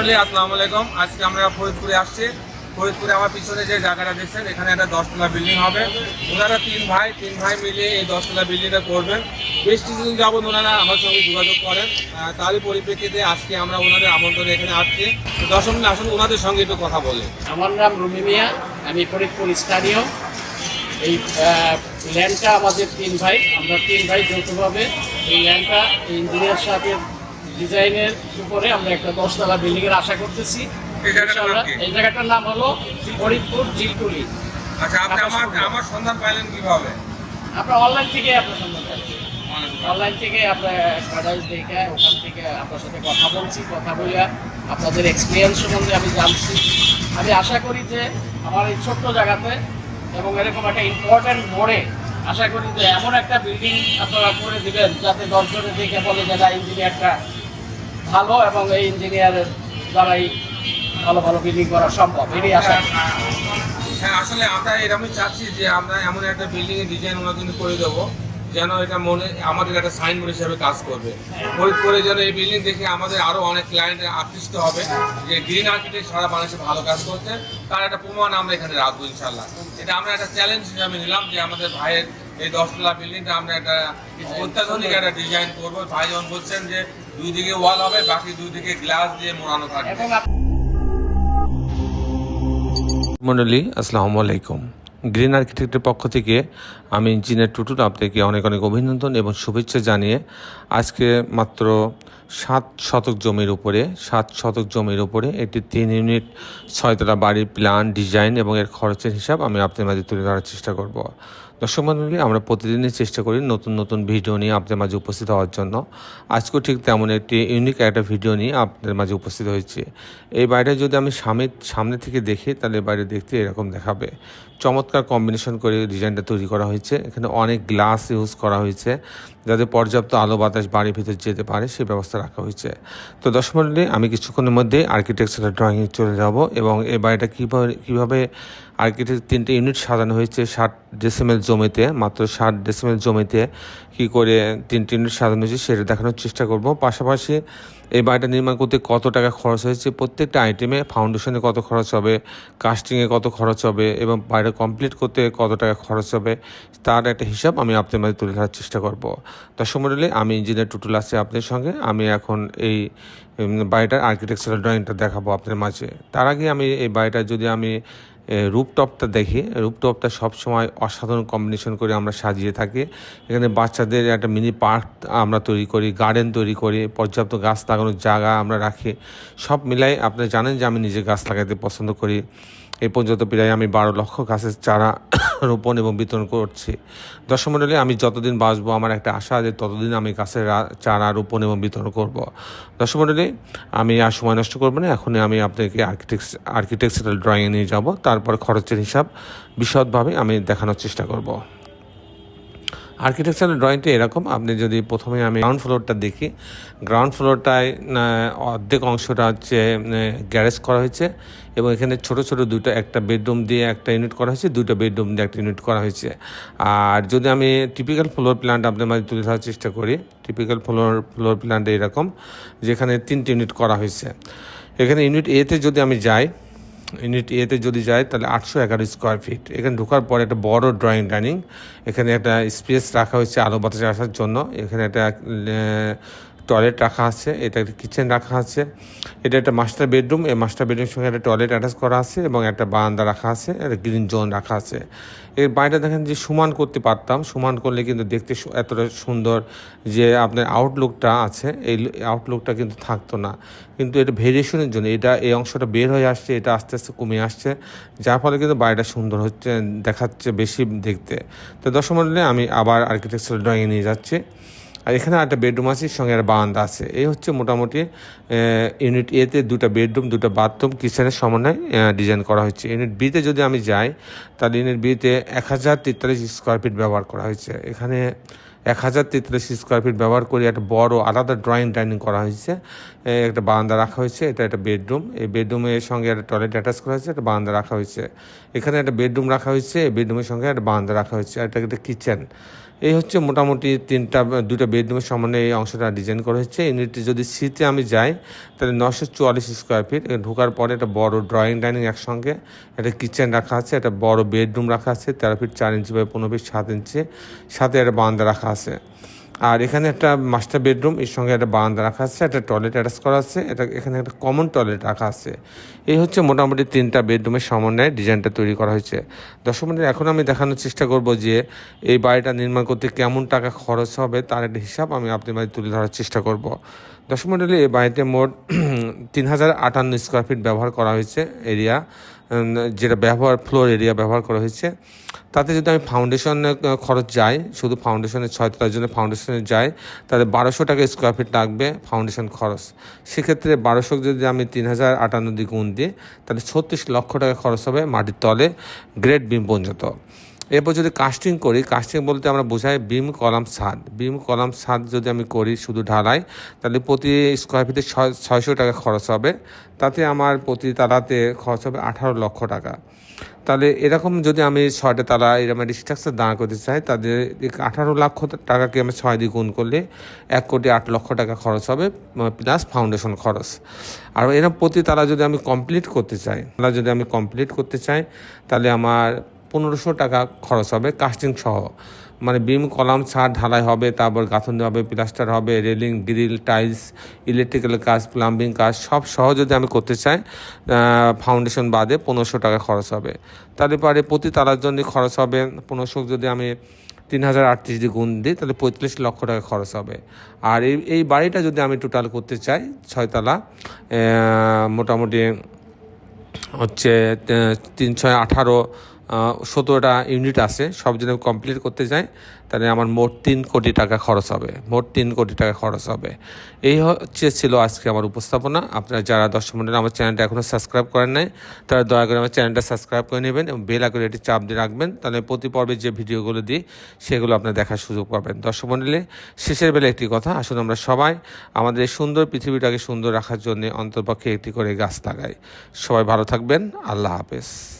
মন্ডলী আসসালামু আলাইকুম। আজকে আমরা ফরিদপুরে আসছি। ফরিদপুরে আমার পিছনে যে জায়গাটা দেখছেন, এখানে একটা দশতলা বিল্ডিং হবে। ওনারা তিন ভাই তিন ভাই মিলে এই দশতলা বিল্ডিংটা করবেন। বেশ কিছুদিন যাবত ওনারা আমার সঙ্গে যোগাযোগ করেন। তারই পরিপ্রেক্ষিতে আজকে আমরা ওনাদের আমন্ত্রণে এখানে আসছি। মিলে আসুন, ওনাদের সঙ্গে একটু কথা বলে। আমার নাম রুমি মিয়া। আমি ফরিদপুর স্থানীয়। এই ল্যান্ডটা আমাদের তিন ভাই। আমরা তিন ভাই যৌথভাবে এই ল্যান্ডটা ইঞ্জিনিয়ার সাহেবের ডিজাইনের উপরে আমরা একটা দশতলা বিল্ডিং এর আশা করতেছি। এই জায়গাটার নাম হলো ফরিদপুর জিলটুলি আচ্ছা আপনি আমার আমার সন্ধান পাইলেন কীভাবে? আমরা অনলাইন থেকে আপনার সন্ধান পাচ্ছি অনলাইন থেকে। আপনার অ্যাডভার্টাইজ দেখে ওখান থেকে আপনার সাথে কথা বলছি কথা বলে আপনাদের এক্সপিরিয়েন্স সম্বন্ধে আমি জানছি। আমি আশা করি যে আমার এই ছোট্ট জায়গাতে এবং এরকম একটা ইম্পর্ট্যান্ট মোড়ে আশা করি যে এমন একটা বিল্ডিং আপনারা করে দিবেন যাতে দশজনে দেখে বলে যে না ইঞ্জিনিয়ারটা ভালো এবং এই ইঞ্জিনিয়ারের দ্বারাই ভালো ভালো বিল্ডিং করা সম্ভব এটাই আশা। হ্যাঁ আসলে আমরা এরকমই চাচ্ছি যে আমরা এমন একটা বিল্ডিং এর ডিজাইন ওনার জন্য করে দেবো যেন এটা মনে আমাদের একটা সাইনবোর্ড হিসাবে কাজ করবে। ফরিদপুরে যেন এই বিল্ডিং দেখে আমাদের আরও অনেক ক্লায়েন্ট আকৃষ্ট হবে যে গ্রিন আর্কিটেক্ট সারা বাংলাদেশে ভালো কাজ করছে তার একটা প্রমাণ আমরা এখানে রাখব ইনশাল্লাহ এটা আমরা একটা চ্যালেঞ্জ হিসাবে নিলাম যে আমাদের ভাইয়ের এই দশতলা বিল্ডিংটা আমরা একটা অত্যাধুনিক একটা ডিজাইন করব। ভাই যখন বলছেন যে দুই দিকে ওয়াল হবে বাকি দুই দিকে গ্লাস দিয়ে মোড়ানো থাকবে। এবং আপ- মন্ডলী আসসালামু আলাইকুম। গ্রিন আর্কিটেক্টের পক্ষ থেকে আমি ইঞ্জিনিয়ার টুটুল আপনাকে অনেক অনেক অভিনন্দন এবং শুভেচ্ছা জানিয়ে আজকে মাত্র সাত শতক জমির উপরে, সাত শতক জমির উপরে একটি তিন ইউনিট ছয়তলা বাড়ির প্ল্যান ডিজাইন এবং এর খরচের হিসাব আমি আপনার মাঝে তুলে ধরার চেষ্টা করব। দর্শক মন্ডলী, আমরা প্রতিদিনই চেষ্টা করি নতুন নতুন ভিডিও নিয়ে আপনাদের মাঝে উপস্থিত হওয়ার জন্য। আজকেও ঠিক তেমন একটি ইউনিক একটা ভিডিও নিয়ে আপনাদের মাঝে উপস্থিত হয়েছে। এই বাড়িটা যদি আমি সামনে সামনে থেকে দেখি, তাহলে বাড়ি দেখতে এরকম দেখাবে। চমৎকার কম্বিনেশন করে ডিজাইনটা তৈরি করা হয়েছে। এখানে অনেক গ্লাস ইউজ করা হয়েছে, যাতে পর্যাপ্ত আলো বাতাস বাড়ির ভিতর যেতে পারে সেই ব্যবস্থা রাখা হয়েছে। তো দর্শক মন্ডলী, আমি কিছুক্ষণের মধ্যে আর্কিটেকচারাল ড্রয়িংয়ে চলে যাব এবং এ বাড়িটা কীভাবে কীভাবে আর্কিটেক্ট তিনটে ইউনিট সাজানো হয়েছে ষাট ডেসিমেল জমিতে, মাত্র ষাট ডেসিমেল জমিতে কি করে তিনটে ইউনিট সাজানো হয়েছে সেটা দেখানোর চেষ্টা করব। পাশাপাশি এই বাড়িটা নির্মাণ করতে কত টাকা খরচ হয়েছে, প্রত্যেকটা আইটেমে ফাউন্ডেশনে কত খরচ হবে কাস্টিংয়ে কত খরচ হবে এবং বাড়িটা কমপ্লিট করতে কত টাকা খরচ হবে, তার একটা হিসাব আমি আপনাদের মাঝে তুলে ধরার চেষ্টা করব। দর্শক মন্ডলী আমি ইঞ্জিনিয়ার টুটুল আছি আপনাদের সঙ্গে। আমি এখন এই বাড়িটার আর্কিটেকচারাল ড্রয়িংটা দেখাবো আপনার মাঝে। তার আগে আমি এই বাড়িটা যদি আমি রূপটপটা দেখি রূপটপটা সবসময় অসাধারণ কম্বিনেশন করে আমরা সাজিয়ে থাকি। এখানে বাচ্চাদের একটা মিনি পার্ক আমরা তৈরি করি গার্ডেন তৈরি করি, পর্যাপ্ত গাছ লাগানোর জায়গা আমরা রাখি। সব মিলাই আপনি জানেন যে আমি নিজে গাছ লাগাতে পছন্দ করি। এই পর্যন্ত প্রায় আমি বারো লক্ষ গাছের চারা রোপণ এবং বিতরণ করছি। দর্শক মণ্ডলী, আমি যতদিন বাঁচবো, আমার একটা আশা যে ততদিন আমি গাছের চারা রোপণ এবং বিতরণ করব। দর্শক মণ্ডলী, আমি আর সময় নষ্ট করব না। এখনই আমি আপনাকে আর্কিটেক্ট আর্কিটেকচারাল ড্রয়িংয়ে নিয়ে যাব। তারপর খরচের হিসাব বিশদভাবে আমি দেখানোর চেষ্টা করব। আর্কিটেকচারাল ড্রয়িংটা এরকম। আপনি যদি প্রথমে আমি গ্রাউন্ড ফ্লোরটা দেখি গ্রাউন্ড ফ্লোরটায় অর্ধেক অংশটা হচ্ছে গ্যারেজ করা হয়েছে এবং এখানে ছোট ছোট দুটো একটা বেডরুম দিয়ে একটা ইউনিট করা হয়েছে, দুটো বেডরুম দিয়ে একটা ইউনিট করা হয়েছে। আর যদি আমি টিপিক্যাল ফ্লোর প্ল্যানটা আপনার মাঝে তুলে ধরার চেষ্টা করি টিপিক্যাল ফ্লোর ফ্লোর প্ল্যানটা এরকম, যেখানে তিনটে ইউনিট করা হয়েছে। এখানে ইউনিট এতে যদি আমি যাই ইউনিট এতে যদি যায়, তাহলে আটশো এগারো স্কোয়ার ফিট এখানে ঢোকার পরে একটা বড় ড্রয়িং ডাইনিং এখানে একটা স্পেস রাখা হয়েছে আলো বাতাসে আসার জন্য। এখানে একটা টয়লেট রাখা আছে, এটা একটা কিচেন রাখা আছে, এটা একটা মাস্টার বেডরুম এই মাস্টার বেডরুমের সঙ্গে একটা টয়লেট অ্যাটাচ করা আছে এবং একটা বারান্দা রাখা আছে, একটা গ্রিন জোন রাখা আছে। এর বাইরে দেখেন যে সমান করতে পারতাম, সমান করলে কিন্তু দেখতে এতটা সুন্দর যে আপনার আউটলুকটা আছে, এই আউটলুকটা কিন্তু থাকতো না। কিন্তু এটা ভেরিয়েশনের জন্য, এটা এই অংশটা বের হয়ে আসছে, এটা আস্তে আস্তে কমে আসছে, যার ফলে কিন্তু বাড়িটা সুন্দর হচ্ছে, দেখাচ্ছে বেশি দেখতে। তো মণ্ডলে আমি আবার আর্কিটেকচারাল ড্রয়িংয়ে নিয়ে যাচ্ছি। আর এখানে একটা বেডরুম আছে সঙ্গে একটা বারান্দা আছে। এই হচ্ছে মোটামুটি ইউনিট এতে দুটো বেডরুম, দুটো বাথরুম, কিচেনের সমন্বয়ে ডিজাইন করা হয়েছে। ইউনিট বিতে যদি আমি যাই, তাহলে ইউনিট বিতে এক হাজার তেতাল্লিশ স্কোয়ার ফিট ব্যবহার করা হয়েছে। এখানে এক হাজার তেতাল্লিশ স্কোয়ার ফিট ব্যবহার করে একটা বড়, আলাদা ড্রয়িং ডাইনিং করা হয়েছে। একটা বারান্দা রাখা হয়েছে, এটা একটা বেডরুম। এই বেডরুমের সঙ্গে একটা টয়লেট অ্যাটাচ করা হয়েছে, একটা বারান্দা রাখা হয়েছে। এখানে একটা বেডরুম রাখা হয়েছে বেডরুমের সঙ্গে একটা বারান্দা রাখা হয়েছে এটা একটা কিচেন এই হচ্ছে মোটামুটি তিনটা দুটো বেডরুমের সমানে এই অংশটা ডিজাইন করা হচ্ছে ইউনিটটি যদি সিতে আমি যাই, তাহলে নশো চুয়াল্লিশ স্কোয়ার ফিট ঢোকার পরে একটা বড় ড্রয়িং ডাইনিং একসঙ্গে, একটা কিচেন রাখা আছে, একটা বড় বেডরুম রাখা আছে, তেরো ফিট চার ইঞ্চি বাই পনেরো ফিট সাত ইঞ্চি সাথে একটা বান্দা রাখা আছে। আর এখানে একটা মাস্টার বেডরুম এর সঙ্গে একটা বারান্দা রাখা আছে, একটা টয়লেট অ্যাটাচ করা আছে, এটা এখানে একটা কমন টয়লেট রাখা আছে। এই হচ্ছে মোটামুটি তিনটা বেডরুমের সমন্বয়ে ডিজাইনটা তৈরি করা হয়েছে। দর্শক মন্ডলী, এখন আমি দেখানোর চেষ্টা করব যে এই বাড়িটা নির্মাণ করতে কেমন টাকা খরচ হবে, তার একটা হিসাব আমি আপনার বাড়ি তুলে ধরার চেষ্টা করব। দর্শক মন্ডলী, এই বাড়িতে মোট তিন হাজার আটান্ন স্কোয়ার ফিট ব্যবহার করা হয়েছে এরিয়া যেটা ব্যবহার ফ্লোর এরিয়া ব্যবহার করা হয়েছে। তাতে যদি আমি ফাউন্ডেশনের খরচ যাই, শুধু ফাউন্ডেশনের ছয় তলার জন্য ফাউন্ডেশনে যাই, তাহলে বারোশো টাকা স্কোয়ার ফিট লাগবে ফাউন্ডেশন খরচ। সেক্ষেত্রে বারোশো যদি আমি তিন হাজার আটান্ন দিয়ে গুণ দিই, তাহলে ছত্রিশ লক্ষ টাকা খরচ হবে মাটির তলে গ্রেট বিম পর্যন্ত। এরপর যদি কাস্টিং করি কাস্টিং বলতে আমরা বোঝাই বিম কলাম ছাদ। বিম কলাম ছাদ যদি আমি করি শুধু ঢালাই, তাহলে প্রতি স্কোয়ার ফিটে ছয়, ছয়শো টাকা খরচ হবে। তাতে আমার প্রতি তালাতে খরচ হবে আঠারো লক্ষ টাকা। তাহলে এরকম যদি আমি ছয়টা তালা এরকম স্ট্রাকচার দাঁড় করতে চাই, তাদের আঠারো লক্ষ টাকাকে আমি ছয় দিয়ে গুণ করলে এক কোটি আট লক্ষ টাকা খরচ হবে প্লাস ফাউন্ডেশন খরচ। আর এরকম প্রতি তালা যদি আমি কমপ্লিট করতে চাই, তালা যদি আমি কমপ্লিট করতে চাই, তাহলে আমার পনেরোশো টাকা খরচ হবে কাস্টিং সহ। মানে বিম, কলাম, ছাদ, ঢালাই হবে, তারপর গাঁথনি হবে, প্লাস্টার হবে রেলিং গ্রিল টাইলস ইলেকট্রিক্যাল কাজ প্লাম্বিং কাজ, সব সহ যদি আমি করতে চাই ফাউন্ডেশন বাদে পনেরোশো টাকা খরচ হবে। তাহলে পরে প্রতি তালার জন্য খরচ হবে, পনেরোশো যদি আমি তিন হাজার আটত্রিশ দিয়ে গুণ দিই, তাহলে পঁয়ত্রিশ লক্ষ টাকা খরচ হবে। আর এই এই বাড়িটা যদি আমি টোটাল করতে চাই ছয়তলা মোটামুটি হচ্ছে তিন ছয় আঠারো সতেরোটা ইউনিট আছে, সব যদি কমপ্লিট করতে যাই, তাহলে আমার মোট তিন কোটি টাকা খরচ হবে। মোট তিন কোটি টাকা খরচ হবে। এই হচ্ছে ছিল আজকে আমার উপস্থাপনা। আপনারা যারা দর্শক মন্ডলী আমার চ্যানেলটা এখনও সাবস্ক্রাইব করেন নাই, তারা দয়া করে আমার চ্যানেলটা সাবস্ক্রাইব করে নেবেন এবং বেল আইকনে এটি চাপ দিয়ে রাখবেন, তাহলে প্রতি পর্বে যে ভিডিওগুলো দিই, সেগুলো আপনার দেখার সুযোগ পাবেন। দর্শক মন্ডলী, শেষের বেলা একটি কথা, আসুন আমরা সবাই আমাদের সুন্দর পৃথিবীটাকে সুন্দর রাখার জন্য অন্তর্পক্ষে একটি করে গাছ লাগাই। সবাই ভালো থাকবেন, আল্লাহ হাফেজ।